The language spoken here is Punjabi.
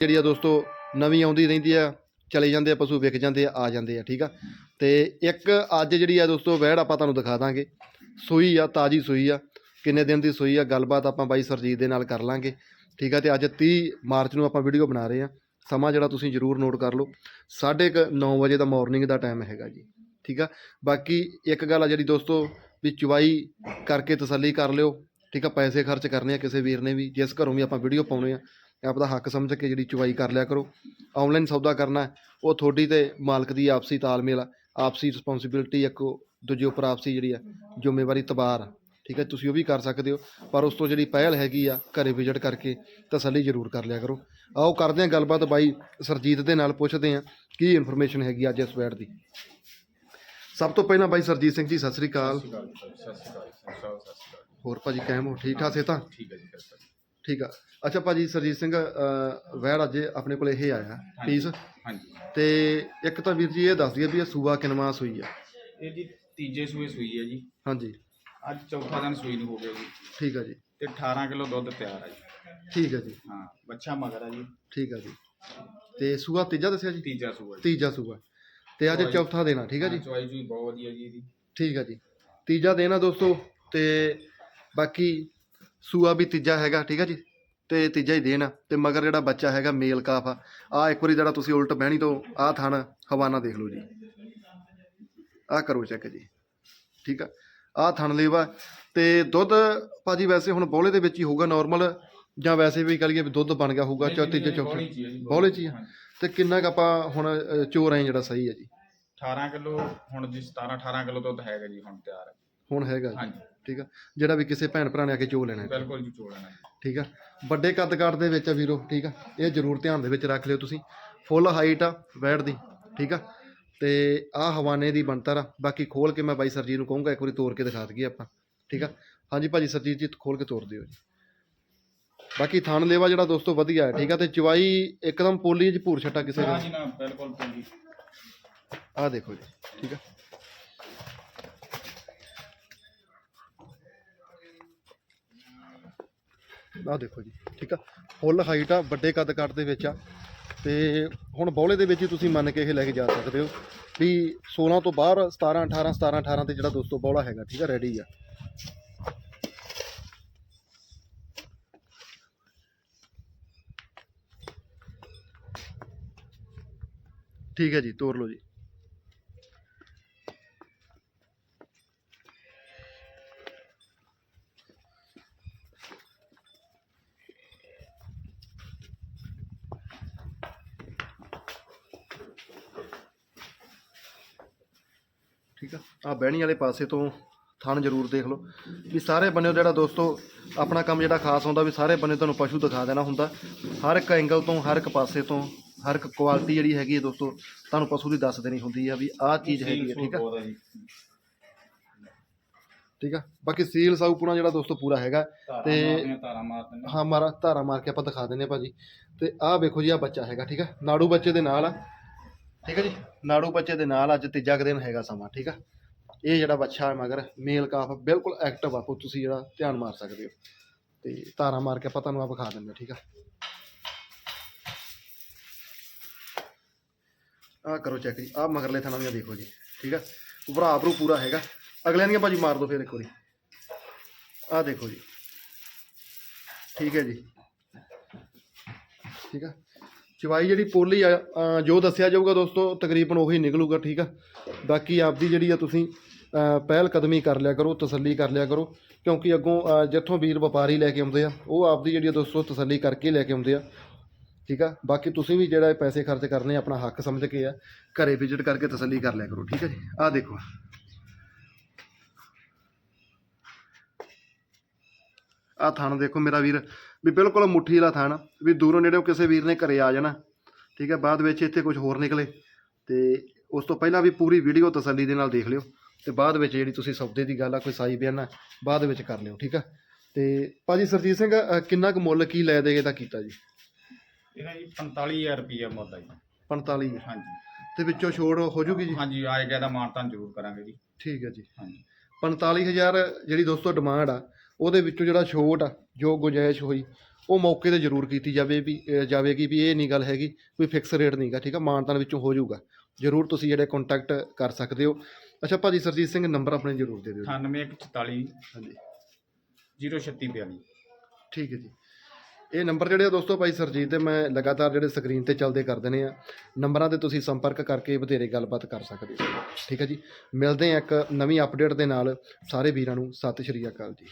ਜਿਹੜੀ ਆ ਦੋਸਤੋ, ਨਵੀਂ ਆਉਂਦੀ ਰਹਿੰਦੀ ਆ, ਚਲੇ ਜਾਂਦੇ ਆ, ਪਸ਼ੂ ਵਿਕ ਜਾਂਦੇ ਆ ਆ ਜਾਂਦੇ ਆ, ਠੀਕ ਆ? ਤੇ ਇੱਕ ਅੱਜ ਜਿਹੜੀ ਆ ਦੋਸਤੋ, ਵਹਿੜ ਆਪਾਂ ਤੁਹਾਨੂੰ ਦਿਖਾ ਦਾਂਗੇ। ਸੂਈ ਆ, ਤਾਜੀ ਸੂਈ ਆ, ਕਿੰਨੇ ਦਿਨ ਦੀ ਸੂਈ ਆ, ਗੱਲਬਾਤ ਆਪਾਂ ਬਾਈ ਸਰਜੀਤ ਦੇ ਨਾਲ ਕਰ ਲਾਂਗੇ, ਠੀਕ ਆ? ਤੇ ਅੱਜ 30 ਮਾਰਚ ਨੂੰ ਆਪਾਂ ਵੀਡੀਓ ਬਣਾ ਰਹੇ ਆ। ਸਮਾਂ ਜਿਹੜਾ ਤੁਸੀਂ ਜਰੂਰ ਨੋਟ ਕਰ ਲਓ 9:30 ਵਜੇ ਦਾ ਮਾਰਨਿੰਗ ਦਾ ਟਾਈਮ ਹੈਗਾ ਜੀ, ਠੀਕ ਆ? ਬਾਕੀ ਇੱਕ ਗੱਲ ਆ ਜਿਹੜੀ ਦੋਸਤੋ, ਵੀ ਚੁਵਾਈ ਕਰਕੇ ਤਸੱਲੀ ਕਰ ਲਿਓ, ਠੀਕ ਆ? ਪੈਸੇ ਖਰਚ ਕਰਨੇ ਆ ਕਿਸੇ ਵੀਰ ਨੇ ਵੀ, ਜਿਸ ਘਰੋਂ ਵੀ ਆਪਾਂ ਵੀਡੀਓ ਪਾਉਣੇ ਆ ਆਪਦਾ ਹੱਕ ਸਮਝ ਕੇ ਜਿਹੜੀ ਚੁਵਾਈ ਕਰ ਲਿਆ ਕਰੋ। ਆਨਲਾਈਨ ਸੌਦਾ ਕਰਨਾ ਉਹ ਤੁਹਾਡੀ ਤੇ ਮਾਲਕ ਦੀ ਆਪਸੀ ਤਾਲਮੇਲ ਆ। ਆਪਸੀ ਰਿਸਪੌਂਸਿਬਿਲਟੀ ਇੱਕ ਦੂਜੇ ਉੱਪਰ ਆਪਸੀ ਜਿਹੜੀ ਆ ਜ਼ਿੰਮੇਵਾਰੀ ਤਬਾਰ ਆ। ਠੀਕ ਹੈ ਤੁਸੀਂ ਉਹ ਵੀ ਕਰ ਸਕਦੇ ਹੋ ਪਰ ਉਸ ਤੋਂ ਜਿਹੜੀ ਪਹਿਲ ਹੈਗੀ ਆ ਘਰੇ ਵਿਜ਼ਿਟ ਕਰਕੇ ਤਸੱਲੀ ਜ਼ਰੂਰ ਕਰ ਲਿਆ ਕਰੋ। ਆਓ ਕਰਦੇ ਹਾਂ ਗੱਲਬਾਤ ਬਾਈ ਸਰਜੀਤ ਦੇ ਨਾਲ ਪੁੱਛਦੇ ਹਾਂ ਕੀ ਇਨਫੋਰਮੇਸ਼ਨ ਹੈਗੀ ਅੱਜ ਇਸ ਵੈਟ ਦੀ। ਸਭ ਤੋਂ ਪਹਿਲਾਂ ਬਾਈ ਸਰਜੀਤ ਸਿੰਘ ਜੀ ਸਤਿ ਸ੍ਰੀ ਅਕਾਲ। ਸਤਿ ਸ਼੍ਰੀ ਅਕਾਲ ਹੋਰ ਭਾਜੀ ਕਾਇਮ ਹੋ? ਠੀਕ ਠਾਕ ਸੇ ਤਾਂ ਠੀਕ ਹੈ ਜੀ। ਠੀਕ ਆ। ਅੱਛਾ ਭਾਜੀ ਸਰਜੀਤ ਸਿੰਘ ਵੈੜ ਅੱਜ ਆਪਣੇ ਕੋਲ ਇਹ ਆਇਆ ਪੀਸ ਹਾਂਜੀ। ਤੇ ਇੱਕ ਤਾਂ ਵੀਰ ਜੀ ਇਹ ਦੱਸ ਦਈਏ ਵੀ ਇਹ ਸੂਆ ਕਿਨਵਾ ਸੂਈ ਆ। ਇਹ ਜੀ ਤੀਜੇ ਸੂਏ ਸੂਈ ਹੈ ਜੀ। ਹਾਂਜੀ। ਅੱਜ ਚੌਥਾ ਦਿਨ ਸੂਈ ਨੂੰ ਹੋ ਗਿਆ ਜੀ। ਠੀਕ ਆ ਜੀ। ਤੇ 18 ਕਿਲੋ ਦੁੱਧ ਤਿਆਰ ਹੈ ਜੀ। ਠੀਕ ਆ ਜੀ। ਹਾਂ ਬੱਚਾ ਮਗਰ ਹੈ ਜੀ। ਠੀਕ ਆ ਜੀ। ਤੇ ਸੂਆ ਤੀਜਾ ਦੱਸਿਆ ਜੀ? ਤੀਜਾ ਸੂਆ ਜੀ। ਤੀਜਾ ਸੂਆ। ਤੇ ਅੱਜ ਚੌਥਾ ਦੇਣਾ ਠੀਕ ਆ ਜੀ? ਹਾਂ, ਚੂਈ ਬਹੁਤ ਵਧੀਆ ਜੀ ਇਹਦੀ। ਠੀਕ ਆ ਜੀ। ਤੀਜਾ ਦੇਣਾ ਦੋਸਤੋ ਤੇ ਬਾਕੀ ਸੂਆ ਵੀ ਤੀਜਾ ਹੈਗਾ ਠੀਕ ਆ ਜੀ? ਤੇ ਤੀਜਾ ਹੀ ਦੇਣਾ ਤੇ ਮਗਰ ਜਿਹੜਾ ਬੱਚਾ ਹੈਗਾ ਮੇਲ ਕਾਫ ਆ। ਆ ਇੱਕ ਵਾਰੀ ਜਿਹੜਾ ਤੁਸੀਂ ਉਲਟ ਬਹਿਣੀ ਤੋਂ ਆ ਥਣ ਹਵਾਨਾ ਦੇਖ ਲਓ ਜੀ। ਆ ਕਰੋ ਚੈੱਕ ਜੀ। ਠੀਕ ਆ? ਆ ਥਣ ਲੇਵਾ। ਤੇ ਦੁੱਧ ਭਾਜੀ ਵੈਸੇ ਹੁਣ ਬੋਲੇ ਦੇ ਵਿੱਚ ਹੀ ਹੋਊਗਾ ਨਾਰਮਲ ਜਾਂ ਵੈਸੇ ਵੀ ਕਰੀਏ ਵੀ ਦੁੱਧ ਬਣ ਗਿਆ ਹੋਊਗਾ ਚੌ ਤੀਜੇ ਚੌਥੇ। ਬੋਲੀ ਚ ਜੀ, ਬੋਲੇ ਚ ਹੀ ਆ। ਤੇ ਕਿੰਨਾ ਕੁ ਆਪਾਂ ਹੁਣ ਅ, ਚੋਰ ਆਏ ਜਿਹੜਾ ਸਹੀ ਹੈ ਜੀ? 18 ਕਿਲੋ ਹੁਣ ਜੀ 17 18 ਕਿਲੋ ਦੁੱਧ ਹੈਗਾ ਜੀ ਹੁਣ ਤਿਆਰ ਹੈ ਹੁਣ ਹੈਗਾ ਜੀ। ਹਾਂਜੀ। ਠੀਕ ਆ? ਜਿਹੜਾ ਵੀ ਕਿਸੇ ਭੈਣ ਭਰਾ ਨੇ ਆ ਕੇ ਚੋ ਲੈਣਾ। ਹੈ। ਬਿਲਕੁਲ ਜੀ ਚੋੜਾ ਨਾ ਠੀਕ ਆ? ਵੱਡੇ ਕੱਦ ਕਾਠ ਦੇ ਵਿੱਚ ਆ ਵੀਰੋ ਠੀਕ ਆ? ਇਹ ਜ਼ਰੂਰ ਧਿਆਨ ਦੇ ਵਿੱਚ ਰੱਖ ਲਿਓ ਤੁਸੀਂ। ਫੁੱਲ ਹਾਈਟ ਆ ਵੈੜ ਦੀ ਠੀਕ ਆ? ਤੇ ਆ ਹਵਾਨੇ ਦੀ ਬਣਤਰ ਆ। ਬਾਕੀ ਖੋਲ ਕੇ ਮੈਂ ਬਾਈ ਸਰਜੀਤ ਨੂੰ ਕਹੂੰਗਾ ਇੱਕ ਵਾਰੀ ਤੋੜ ਕੇ ਦਿਖਾ ਦਈਏ ਆਪਾਂ। ਠੀਕ ਆ? ਹਾਂਜੀ ਭਾਜੀ ਸਰਜੀਤ ਜੀ ਖੋਲ ਕੇ ਤੋੜ ਦਿਓ ਜੀ। ਬਾਕੀ ਥਣ ਲੇਵਾ ਜਿਹੜਾ ਦੋਸਤੋ ਵਧੀਆ ਹੈ ਠੀਕ ਆ? ਤੇ ਚਵਾਈ ਇੱਕਦਮ ਪੋਲੀ ਚ ਭੂਰ ਛੱਟਾ ਕਿਸੇ ਹਾਂ ਦਾ। ਜੀ ਨਾ ਬਿਲਕੁਲ ਪੂਰੀ ਆ ਦੇਖੋ ਜੀ ਠੀਕ ਆ? ਆਹ ਦੇਖੋ ਜੀ, ਠੀਕ ਆ। ਫੁੱਲ ਹਾਈਟ ਆ, ਵੱਡੇ ਕੱਦ ਕੱਟ ਦੇ ਵਿੱਚ ਆ। ਤੇ ਹੁਣ ਬੌਲੇ ਦੇ ਵਿੱਚ ਹੀ ਤੁਸੀਂ ਮੰਨ ਕੇ ਇਹ ਲੈ ਕੇ ਜਾ ਸਕਦੇ ਹੋ ਵੀ 16 ਤੋਂ ਬਾਹਰ 17 18 17 18 ਤੇ ਜਿਹੜਾ ਦੋਸਤੋ ਬੌਲਾ ਹੈਗਾ, ਠੀਕ ਆ ਰੈਡੀ ਆ। ਠੀਕ ਹੈ ਜੀ, ਤੋਰ ਲਓ ਜੀ। ਠੀਕ ਆ? ਆ ਬਹਿਣੀ ਵਾਲੇ ਪਾਸੇ ਤੋਂ ਥਣ ਜ਼ਰੂਰ ਦੇਖ ਲਓ। ਵੀ ਸਾਰੇ ਬੰਨਿਓ ਜਿਹੜਾ ਦੋਸਤੋ ਆਪਣਾ ਕੰਮ ਜਿਹੜਾ ਖਾਸ ਹੁੰਦਾ ਵੀ ਸਾਰੇ ਬੰਨੇ ਤੁਹਾਨੂੰ ਪਸ਼ੂ ਦਿਖਾ ਦੇਣਾ ਹੁੰਦਾ। ਹਰ ਇੱਕ ਐਂਗਲ ਤੋਂ ਹਰ ਇੱਕ ਪਾਸੇ ਤੋਂ ਹਰ ਇੱਕ ਕੁਆਲਿਟੀ ਜਿਹੜੀ ਹੈਗੀ ਹੈ ਦੋਸਤੋ ਤੁਹਾਨੂੰ ਪਸ਼ੂ ਦੀ ਦੱਸ ਦੇਣੀ ਹੁੰਦੀ ਆ ਵੀ ਆਹ ਚੀਜ਼ ਹੈਗੀ ਹੈ ਠੀਕ ਆ? ਠੀਕ ਆ? ਬਾਕੀ ਸੀਲ ਸਾਊਪੁਣਾ ਜਿਹੜਾ ਦੋਸਤੋ ਪੂਰਾ ਹੈਗਾ ਤੇ- ਦਿੰਦੇ ਹਾਂ ਮਾਰਾ ਧਾਰਾ ਮਾਰ ਕੇ ਆਪਾਂ ਦਿਖਾ ਦਿੰਨੇ ਆ ਭਾਜੀ। ਤੇ ਆਹ ਵੇਖੋ ਜੀ ਆ ਬੱਚਾ ਹੈਗਾ ਠੀਕ ਆ? ਨਾੜੂ ਬੱਚੇ ਦੇ ਨਾਲ ਆ। ਠੀਕ ਹੈ ਜੀ? ਨਾੜੂ ਬੱਚੇ ਦੇ ਨਾਲ ਅੱਜ ਤੀਜਾ ਕੁ ਦਿਨ ਹੈਗਾ ਸਮਾਂ, ਠੀਕ ਆ? ਇਹ ਜਿਹੜਾ ਬੱਚਾ ਹੈ ਮਗਰ ਮੇਲ ਕਾਫ ਬਿਲਕੁਲ ਐਕਟਿਵ ਆ ਤੁਸੀਂ ਜਿਹੜਾ ਧਿਆਨ ਮਾਰ ਸਕਦੇ ਹੋ। ਤੇ ਧਾਰਾ ਮਾਰ ਕੇ ਆਪਾਂ ਤੁਹਾਨੂੰ ਆ ਵਿਖਾ ਦਿੰਦੇ ਠੀਕ ਆ? ਆ ਕਰੋ ਚੈੱਕ ਜੀ ਆ ਮਗਰਲੇ ਥਾਣਾ ਦੀਆਂ ਦੇਖੋ ਜੀ, ਠੀਕ ਆ? ਭਰਾ ਭਰੂ ਪੂਰਾ ਹੈਗਾ। ਅਗਲੇ ਦੀਆਂ ਭਾਜੀ ਮਾਰ ਦਿਓ ਫਿਰ ਇੱਕ ਵਾਰੀ। ਆ ਦੇਖੋ ਜੀ। ਠੀਕ ਹੈ ਜੀ। ਠੀਕ ਆ? ਚਵਾਈ ਜਿਹੜੀ ਪੋਲੀ ਆ ਜੋ ਦੱਸਿਆ ਜਾਊਗਾ ਦੋਸਤੋ ਤਕਰੀਬਨ ਉਹੀ ਨਿਕਲੂਗਾ ਠੀਕ ਆ? ਬਾਕੀ ਆਪਦੀ ਜਿਹੜੀ ਆ ਤੁਸੀਂ ਅ, ਪਹਿਲ ਕਦਮੀ ਕਰ ਲਿਆ ਕਰੋ ਤਸੱਲੀ ਕਰ ਲਿਆ ਕਰੋ ਕਿਉਂਕਿ ਅੱਗੋਂ ਜਿੱਥੋਂ ਵੀਰ ਵਪਾਰੀ ਲੈ ਕੇ ਆਉਂਦੇ ਆ ਉਹ ਆਪਦੀ ਜਿਹੜੀ ਆ ਦੋਸਤੋ ਤਸੱਲੀ ਕਰਕੇ ਲੈ ਕੇ ਆਉਂਦੇ ਆ ਠੀਕ ਆ? ਬਾਕੀ ਤੁਸੀਂ ਵੀ ਜਿਹੜਾ ਪੈਸੇ ਖਰਚ ਕਰਨੇ ਆਪਣਾ ਹੱਕ ਸਮਝ ਕੇ ਆ ਘਰੇ ਵਿਜ਼ਿਟ ਕਰਕੇ ਤਸੱਲੀ ਕਰ ਲਿਆ ਕਰੋ ਠੀਕ ਹੈ ਜੀ? ਆਹ ਦੇਖੋ। ਆ ਥਣ ਦੇਖੋ ਮੇਰਾ ਵੀਰ ਵੀ ਬਿਲਕੁਲ ਮੁੱਠੀ ਵਾਲਾ ਥਣ ਵੀ ਦੂਰੋਂ ਨੇੜਿਓਂ ਕਿਸੇ ਵੀਰ ਨੇ ਘਰੇ ਆ ਜਾਣਾ। ਠੀਕ ਹੈ ਬਾਅਦ ਵਿੱਚ ਇੱਥੇ ਕੁਝ ਹੋਰ ਨਿਕਲੇ। ਤੇ ਉਸ ਤੋਂ ਪਹਿਲਾਂ ਵੀ ਪੂਰੀ ਵੀਡੀਓ ਤਸੱਲੀ ਦੇ ਨਾਲ ਦੇਖ ਲਿਓ। ਤੇ ਬਾਅਦ ਵਿੱਚ ਜਿਹੜੀ ਤੁਸੀਂ ਸੌਦੇ ਦੀ ਗੱਲ ਆ ਕੋਈ ਸਾਈ ਬਿਆਨਾ ਬਾਅਦ ਵਿੱਚ ਕਰ ਲਿਓ ਠੀਕ ਆ? ਤੇ ਭਾਜੀ ਸਰਜੀਤ ਸਿੰਘ ਅ, ਕਿੰਨਾ ਕੁ ਮੁੱਲ ਕੀ ਲੈ ਦੇਗੇ ਤਾਂ ਕੀਤਾ ਜੀ? ਇਹਦਾ ਜੀ 45000 ਰੁਪਏ ਮੁੱਲ ਹੈ ਜੀ। 45 ਹਾਂਜੀ। ਤੇ ਵਿੱਚੋਂ ਛੋੜ ਹੋ ਜੂਗੀ ਜੀ? ਹਾਂਜੀ ਆਏ ਗਿਆ ਦਾ ਮਾਨਤਾਨ ਜ਼ਰੂਰ ਕਰਾਂਗੇ ਜੀ। ਠੀਕ ਹੈ ਜੀ। ਹਾਂਜੀ। 45000 ਜਿਹੜੀ ਦੋਸਤੋ ਡਿਮਾਂਡ ਆ ਉਹਦੇ ਵਿੱਚੋਂ ਜਿਹੜਾ ਛੋਟ ਆ ਜੋ ਗੁੰਜਾਇਸ਼ ਹੋਈ ਉਹ ਮੌਕੇ ਤੇ ਜ਼ਰੂਰ ਕੀਤੀ ਜਾਵੇ ਵੀ ਜਾਵੇਗੀ ਵੀ ਇਹ ਨਹੀਂ ਗੱਲ ਹੈਗੀ ਕੋਈ ਫਿਕਸ ਰੇਟ ਨਹੀਂਗਾ ਠੀਕ ਆ? ਮਾਨਤਾਨ ਵਿੱਚੋਂ ਹੋ ਜਾਊਗਾ। ਜ਼ਰੂਰ ਤੁਸੀਂ ਜਿਹੜੇ ਕੰਟੈਕਟ ਕਰ ਸਕਦੇ ਹੋ। ਅੱਛਾ ਭਾਜੀ ਸਰਜੀਤ ਸਿੰਘ ਨੰਬਰ ਆਪਣੇ ਜ਼ਰੂਰ ਦੇ ਦਿਓ ਜੀ। 9844 ਹਾਂਜੀ। 03642 ਠੀਕ ਹੈ ਜੀ। ਇਹ ਨੰਬਰ ਜਿਹੜੇ ਆ ਦੋਸਤੋ ਭਾਈ ਸਰਜੀਤ ਦੇ ਮੈਂ ਲਗਾਤਾਰ ਜਿਹੜੇ ਸਕਰੀਨ ਤੇ ਚੱਲਦੇ ਕਰ ਦਿੰਦੇ ਆ। ਨੰਬਰਾਂ ਤੇ ਤੁਸੀਂ ਸੰਪਰਕ ਕਰਕੇ ਵਧੇਰੇ ਗੱਲਬਾਤ ਕਰ ਸਕਦੇ ਹੋ। ਠੀਕ ਹੈ ਜੀ। ਮਿਲਦੇ ਆ ਇੱਕ ਨਵੀਂ ਅਪਡੇਟ ਦੇ ਨਾਲ। ਸਾਰੇ ਵੀਰਾਂ ਨੂੰ ਸਤਿ ਸ਼੍ਰੀ ਅਕਾਲ ਜੀ।